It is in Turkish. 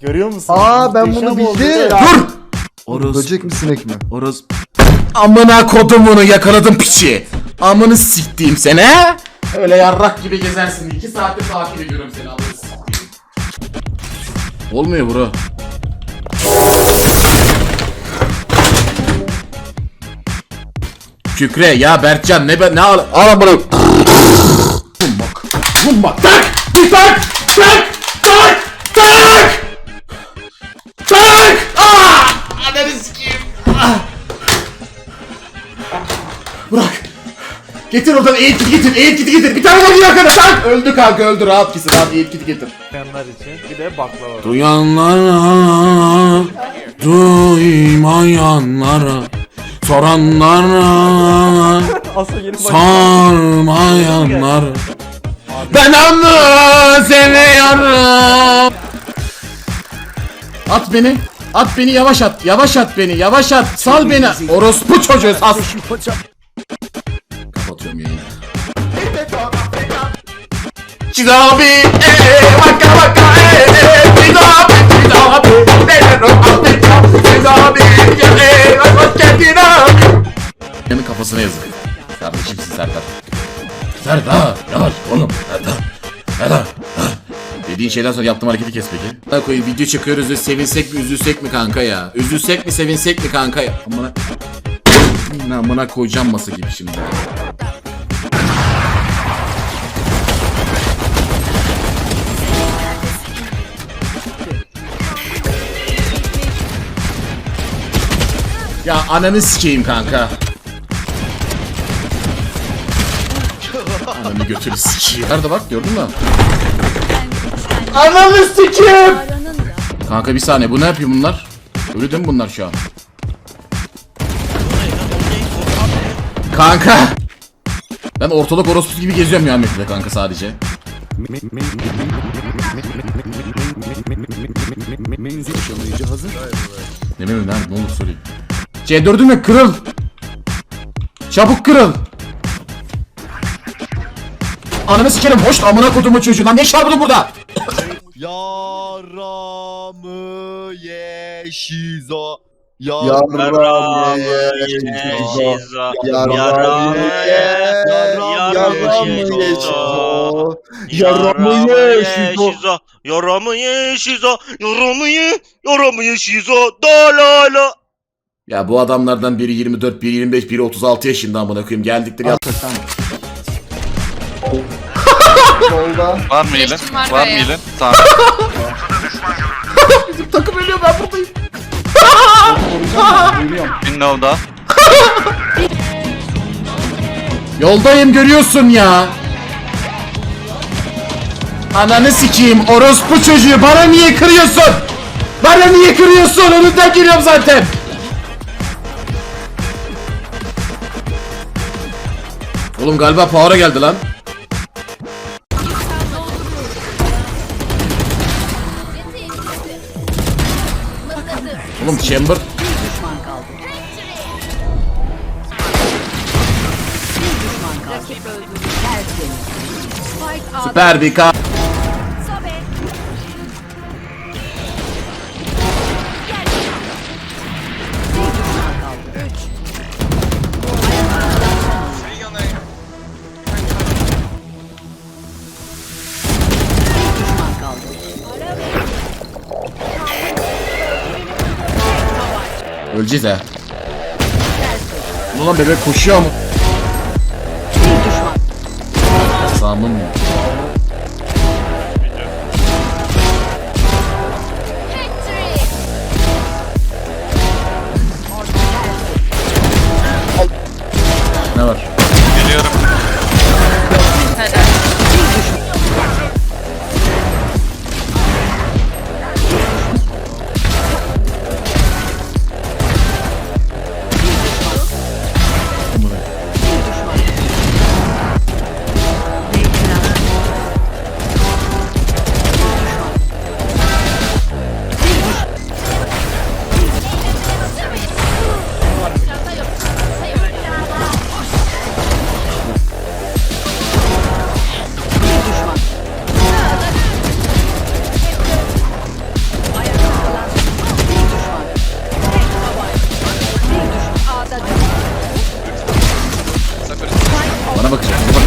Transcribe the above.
Görüyor musun? Aa ben bunu oldu. bildim. Dur! Oruz. Böcek mi sinek mi? Oruz. Amına kodumunu yakaladım piçi. Amını siktiğim seni he? Öyle yarrak gibi gezersin. İki saattir takip ediyorum seni amını siktiğim. Olmuyor bro. Kükre ya Berkcan ne be ne al al bunu. Bak. Bak. Tak! Bir! Tak! Tak! Getir oradan eğit kiti getir. Eğit kiti getir. Bir tane daha gir arkada. Tak! Öldü kanka öldü. Rahat gitsin. Rahat eğit kiti getir. Yanlar için. Bir de baklava. Duyanlara, duymayanlara, soranlara, Asıl yeni. Ben onu seviyorum. At beni. At beni yavaş at. Yavaş at beni. Yavaş at. Sal beni. Orospu çocuğu sal. Cidabi, eh, vaka vaka, eh, eh, cidabi, cidabi, nero Afrika, cidabi, eh, hoş geldin abi. Yanın kafasına yazık. Kardeşimsin Serdar. Serdar, yavaş oğlum, Serdar. Serdar. Dediğin şeyden sonra yaptığım hareketi kes peki. Ne koyayım video çekiyoruz ve sevinsek mi üzülsek mi kanka ya? Üzülsek mi sevinsek mi kanka ya? Amına... Amına koyacağım masa gibi şimdi. Ya ananı sikeyim kanka. Ananı götürü sikeyim. Nerede bak gördün mü? Ananı sikeyim. Kanka bir saniye bu ne yapıyor bunlar? Ölü değil mi bunlar şu an? Kanka. Ben ortalık orospu gibi geziyorum ya Mekke'de kanka sadece. Ne bileyim lan ne olur söyleyin. C4'üm mü kırıl. Çabuk kırıl. Ananı sikerim hoş da amına kodumun çocuğu lan ne iş var bunun burada? Yaramı yeşizo. Yaramı Yaramı yeşizo. yeşizo. Yaramı Yaramı Yaramı yeşizo. yeşizo. Yaramı Yaramı yeşizo. yeşizo. Yaramı yeşizo. Yaramı ye. Yaramı yeşizo. Da la la. Ya bu adamlardan biri 24, biri 25, biri 36 yaşında amına koyayım geldikleri ya. Solda. Var mı hilin? var Var mı hilin? Tamam. Bizim takım ölüyor ben buradayım. Window'da. Yoldayım görüyorsun ya. Ananı sikeyim orospu çocuğu bana niye kırıyorsun? Bana niye kırıyorsun? Önünden geliyorum zaten. Oğlum galiba power'a geldi lan. Oğlum chamber süper bir ka- Öleceğiz ha. Ulan bebek koşuyor mu? Sağımın mı? bana bakacak. Bana